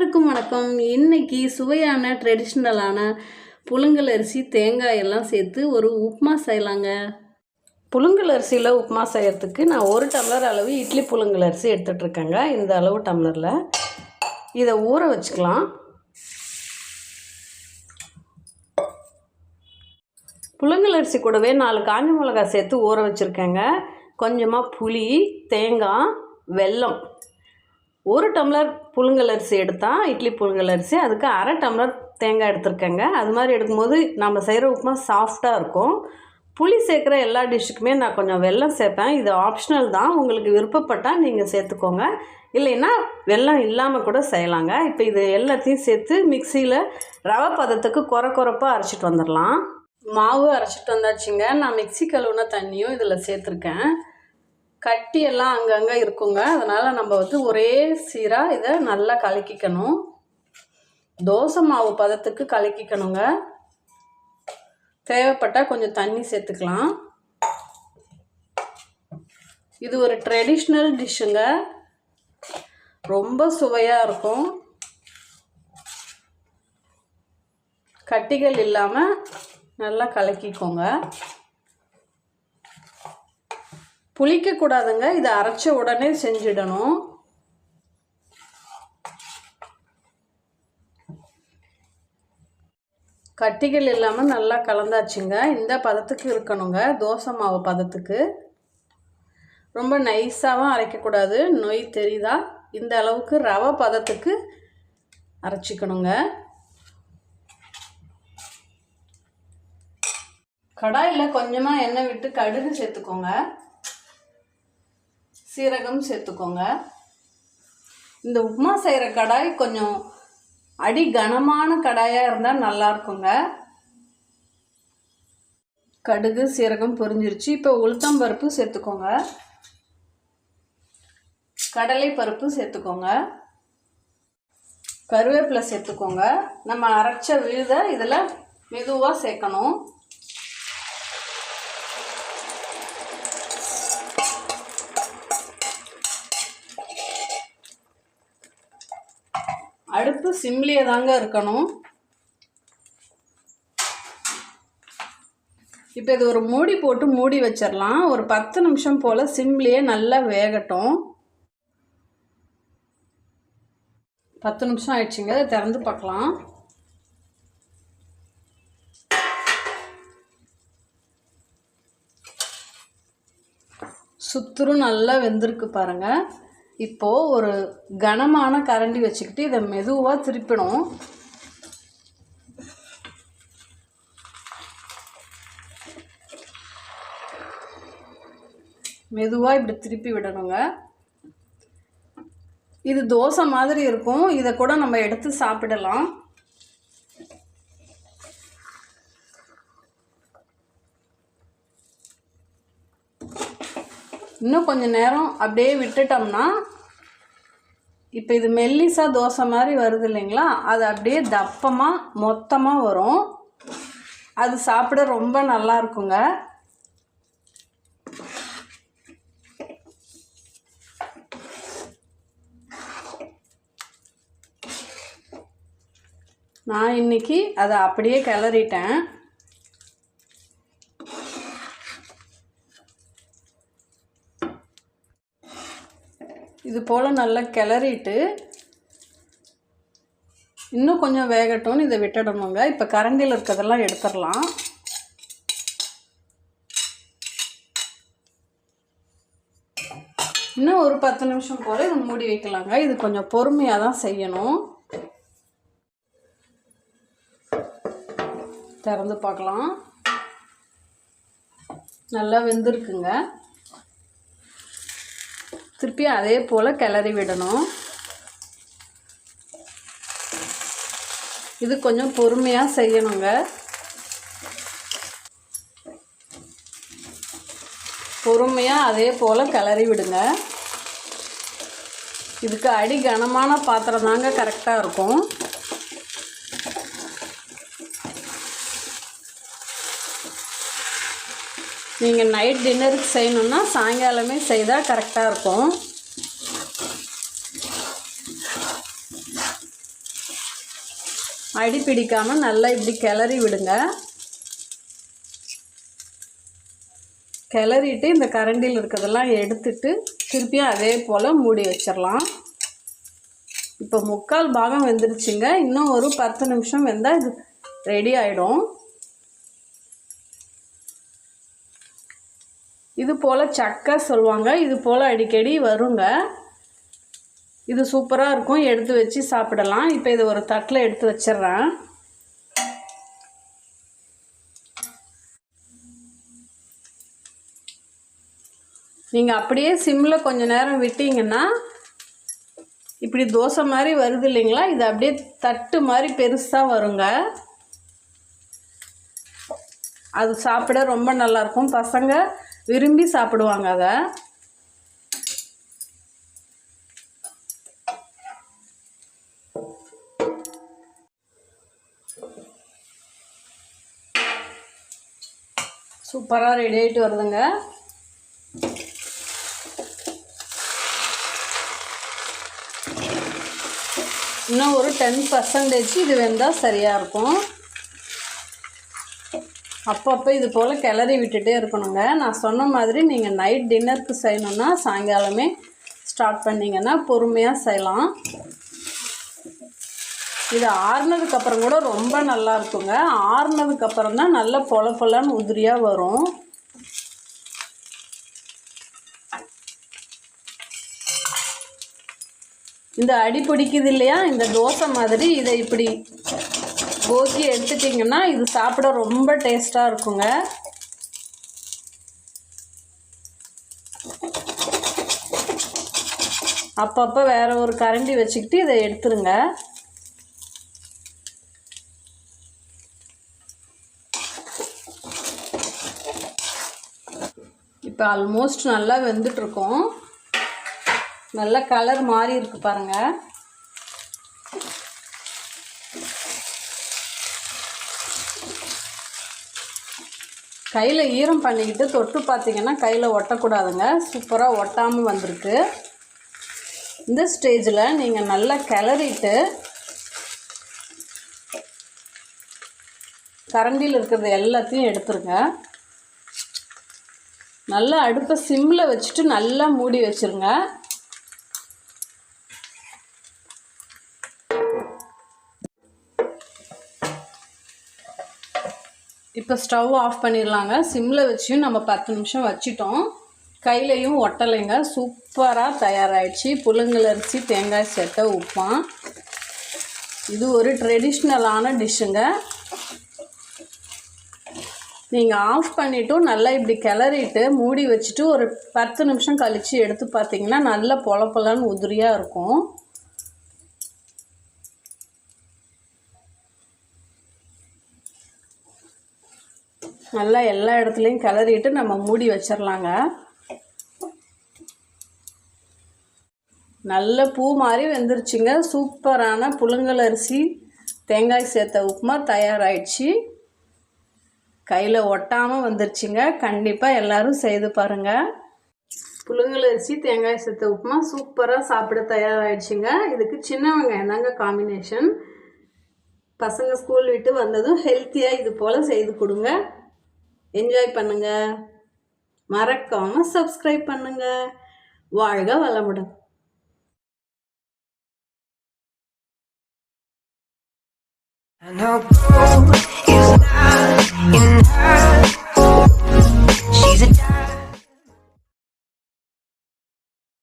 அனைவருக்கும் வணக்கம். இன்னைக்கு சுவையான ட்ரெடிஷ்னலான புழுங்கல் அரிசி தேங்காய் எல்லாம் சேர்த்து ஒரு உப்புமா செய்யலாங்க. புழுங்கல் அரிசியில் உப்புமா செய்யறதுக்கு நான் ஒரு டம்ளர் அளவு இட்லி புழுங்கல் அரிசி எடுத்துகிட்ருக்கேங்க இந்த அளவு டம்ளரில். இதை ஊற வச்சுக்கலாம். புழுங்கல் அரிசி கூடவே நாலு காஞ்ச மிளகாய் சேர்த்து ஊற வச்சுருக்கேங்க. கொஞ்சமாக புளி தேங்காய் வெல்லம் ஒரு டம்ளர் புழுங்கல் அரிசி எடுத்தால் இட்லி புழுங்கல் அரிசி அதுக்கு அரை டம்ளர் தேங்காய் எடுத்திருக்கேங்க. அது மாதிரி எடுக்கும்போது நம்ம செய்கிற உப்புமா சாஃப்டாக இருக்கும். புளி சேர்க்குற எல்லா டிஷ்ஷுக்குமே நான் கொஞ்சம் வெல்லம் சேர்ப்பேன். இது ஆப்ஷனல் தான். உங்களுக்கு விருப்பப்பட்டால் நீங்கள் சேர்த்துக்கோங்க. இல்லைன்னா வெல்லம் இல்லாமல் கூட செய்யலாங்க. இப்போ இது எல்லாத்தையும் சேர்த்து மிக்சியில் ரவை பதத்துக்கு குறை குறைப்பாக அரைச்சிட்டு வந்துடலாம் மாவு அரைச்சிட்டு வந்தாச்சுங்க. நான் மிக்ஸி கழுவுன தண்ணியும் இதில் சேர்த்துருக்கேன். கட்டியெல்லாம் அங்கங்கே இருக்குங்க. அதனால் நம்ம வந்து ஒரே சீராக இதை நல்லா கலக்கிக்கணும். தோசை மாவு பதத்துக்கு கலக்கிக்கணுங்க. தேவைப்பட்டால் கொஞ்சம் தண்ணி சேர்த்துக்கலாம். இது ஒரு ட்ரெடிஷ்னல் டிஷ்ஷுங்க ரொம்ப சுவையாக இருக்கும். கட்டிகள் இல்லாமல் நல்லா கலக்கிக்கோங்க. புளிக்கக்கூடாதுங்க. இதை அரைச்ச உடனே செஞ்சிடணும். கட்டிகள் இல்லாமல் நல்லா கலந்தாச்சுங்க. இந்த பதத்துக்கு இருக்கணுங்க. தோசை மாவு பதத்துக்கு. ரொம்ப நைஸாகவும் அரைக்கக்கூடாது. நொய் தெரியுதா இந்த அளவுக்கு ரவை பதத்துக்கு அரைச்சிக்கணுங்க. கடாயில் கொஞ்சமாக எண்ணெய் விட்டு கடுகு சேர்த்துக்கோங்க. சீரகம் சேர்த்துக்கோங்க. இந்த உப்புமா செய்கிற கடாய் கொஞ்சம் அடி கனமான கடாயாக இருந்தால் நல்லா இருக்குங்க. கடுகு சீரகம் பொரிஞ்சிருச்சு. இப்போ உளுத்தம் பருப்பு சேர்த்துக்கோங்க. கடலை பருப்பு சேர்த்துக்கோங்க. கருவேப்பிலை சேர்த்துக்கோங்க. நம்ம அரைச்ச விழுத இதில் மெதுவாக சேர்க்கணும். வந்து சிம்லியே தாங்க இருக்கணும். இப்போ இது ஒரு மூடி போட்டு மூடி வச்சிடலாம் ஒரு பத்து நிமிஷம் போல் சிம்லியே நல்லா வேகட்டும். பத்து நிமிஷம் ஆயிடுச்சுங்க. அதை திறந்து பார்க்கலாம். சுத்தரும் நல்லா வெந்திருக்கு பாருங்கள் இப்போது ஒரு கனமான கரண்டி வச்சுக்கிட்டு இதை மெதுவாக திருப்பிடும் மெதுவாக இப்படி திருப்பி விடணுங்க. இது தோசை மாதிரி இருக்கும். இதை கூட நம்ம எடுத்து சாப்பிடலாம். இன்னும் கொஞ்சம் நேரம் அப்படியே விட்டுட்டோம்னா இப்போ இது மெல்லிசா தோசை மாதிரி வருது இல்லைங்களா? அது அப்படியே தப்பமாக மொத்தமாக வரும். அது சாப்பிட ரொம்ப நல்லா இருக்குங்க. நான் இன்னைக்கு அதை அப்படியே கிளறிட்டேன். இது போல் நல்லா கிளறிட்டு இன்னும் கொஞ்சம் வேகட்டும்னு இதை விட்டுடணுங்க. இப்போ கரண்டியில் இருக்கிறதெல்லாம் எடுத்துடலாம். இன்னும் ஒரு பத்து நிமிஷம் போல் இது மூடி வைக்கலாங்க. இது கொஞ்சம் பொறுமையாக தான் செய்யணும். திறந்து பார்க்கலாம். நல்லா வெந்திருக்குங்க. திருப்பி அதே போல் கிளறி விடணும். இது கொஞ்சம் பொறுமையாக செய்யணுங்க. பொறுமையாக அதே போல் கிளறி விடுங்க. இதுக்கு அடி கனமான பாத்திரம் தாங்க கரெக்டாக இருக்கும். நீங்கள் நைட் டின்னருக்கு செய்யணுன்னா சாயங்காலமே செய்தால் கரெக்டாக இருக்கும். அடி பிடிக்காமல் நல்லா இப்படி கிளறி விடுங்க. கிளறிட்டு இந்த கரண்டியில் இருக்கிறதெல்லாம் எடுத்துட்டு திருப்பியும் அதே போல் மூடி வச்சிடலாம். இப்போ முக்கால் பாகம் வெந்துருச்சுங்க. இன்னும் ஒரு பத்து நிமிஷம் வெந்தால் இது ரெடி ஆகிடும் இது போல் சக்கை சொல்லுவாங்க. இது போல் அடிக்கடி வருங்க. இது சூப்பராக இருக்கும். எடுத்து வச்சு சாப்பிடலாம். இப்போ இது ஒரு தட்டில் எடுத்து வச்சிடுறேன். நீங்கள் அப்படியே சிம்மில் கொஞ்சம் நேரம் விட்டீங்கன்னா இப்படி தோசை மாதிரி வருது இல்லைங்களா? இது அப்படியே தட்டு மாதிரி பெருசாக வருங்க. அது சாப்பிட ரொம்ப நல்லாயிருக்கும் பசங்க விரும்பி சாப்பிடுவாங்க அதை. சூப்பராக ரெடி ஆகிட்டு வருதுங்க. இன்னும் ஒரு டென் பர்சன்டேஜ் இது வெந்தால் சரியாக இருக்கும். அப்பப்போ இது போல் கிளறி விட்டுட்டே இருக்கணுங்க. நான் சொன்ன மாதிரி நீங்கள் நைட் டின்னருக்கு செய்யணுன்னா சாயங்காலமே ஸ்டார்ட் பண்ணிங்கன்னா பொறுமையாக செய்யலாம். இது ஆறுனதுக்கப்புறம் கூட ரொம்ப நல்லா இருக்குங்க. ஆறுனதுக்கப்புறம் தான் நல்ல பொல பொலன்னு உதிரியாக வரும். இந்த அடி பிடிக்குது இல்லையா? இந்த தோசை மாதிரி இதை இப்படி போக்கி எடுத்துட்டிங்கன்னா இது சாப்பிட ரொம்ப டேஸ்ட்டாக இருக்குங்க. அப்பப்போ வேறு ஒரு கரண்டி வச்சுக்கிட்டு இதை எடுத்துருங்க. இப்போ ஆல்மோஸ்ட் நல்லா வெந்துட்டுருக்கோம். நல்லா கலர் மாறி இருக்கு பாருங்கள் கையில் ஈரம் பண்ணிக்கிட்டு தொட்டு பார்த்தீங்கன்னா கையில் ஒட்டக்கூடாதுங்க. சூப்பராக ஒட்டாமல் வந்திருக்கு. இந்த ஸ்டேஜில் நீங்கள் நல்லா கிளறிட்டு கரண்டியில் இருக்கிறது எல்லாத்தையும் எடுத்துருங்க. நல்லா அடுப்பை சிம்மில் வச்சுட்டு நல்லா மூடி வச்சுருங்க. இப்போ ஸ்டவ் ஆஃப் பண்ணிடலாங்க. சிம்மில் வச்சும் நம்ம பத்து நிமிஷம் வச்சிட்டோம். கையிலையும் ஒட்டலைங்க. சூப்பராக தயாராகிடுச்சு புழுங்கலரிசி தேங்காய் சேர்த்த உப்புமா. இது ஒரு ட்ரெடிஷ்னலான டிஷ்ஷுங்க நீங்கள் ஆஃப் பண்ணிவிட்டும் நல்லா இப்படி கிளறிட்டு மூடி வச்சுட்டு ஒரு பத்து நிமிஷம் கழித்து எடுத்து பார்த்தீங்கன்னா நல்ல பொல பொலன்னு உதிரியாக இருக்கும். நல்லா எல்லா இடத்துலையும் கிளறிட்டு நம்ம மூடி வச்சிடலாங்க நல்ல பூ மாதிரி வெந்துருச்சுங்க. சூப்பரான புழுங்கல் அரிசி தேங்காய் சேர்த்த உப்புமா தயாராகிடுச்சு கையில் ஒட்டாமல் வந்துருச்சுங்க. கண்டிப்பாக எல்லோரும் செய்து பாருங்கள் புழுங்கல் அரிசி தேங்காய் சேர்த்த உப்புமா சூப்பராக சாப்பிட தயாராகிடுச்சுங்க இதுக்கு சின்ன வெங்காயம் தாங்க காம்பினேஷன் பசங்க ஸ்கூல் விட்டு வந்ததும் ஹெல்த்தியாக இது போல் செய்து கொடுங்க. என்ஜாய் பண்ணுங்க. மறக்காமல் சப்ஸ்கிரைப் பண்ணுங்க. வாழ்க வளமுடன். I know gold is